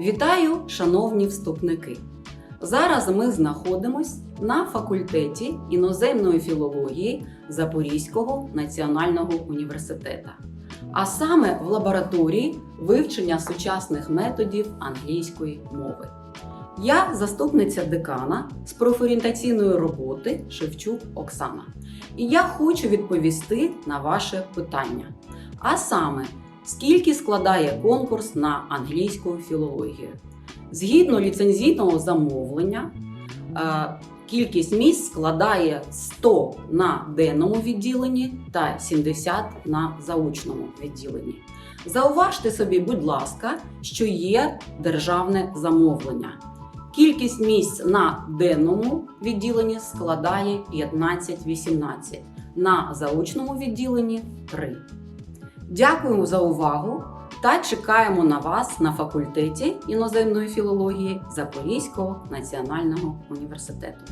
Вітаю, шановні вступники! Зараз ми знаходимось на факультеті іноземної філології Запорізького національного університету, а саме в лабораторії вивчення сучасних методів англійської мови. Я заступниця декана з профорієнтаційної роботи Шевчук Оксана. І я хочу відповісти на ваше питання. А саме, скільки складає конкурс на англійську філологію? Згідно ліцензійного замовлення, е, кількість місць складає 100 на денному відділенні та 70 на заочному відділенні. Зауважте собі, будь ласка, що є державне замовлення. Кількість місць на денному відділенні складає 15-18, на заочному відділенні 3. Дякуємо за увагу та чекаємо на вас на факультеті іноземної філології Запорізького національного університету.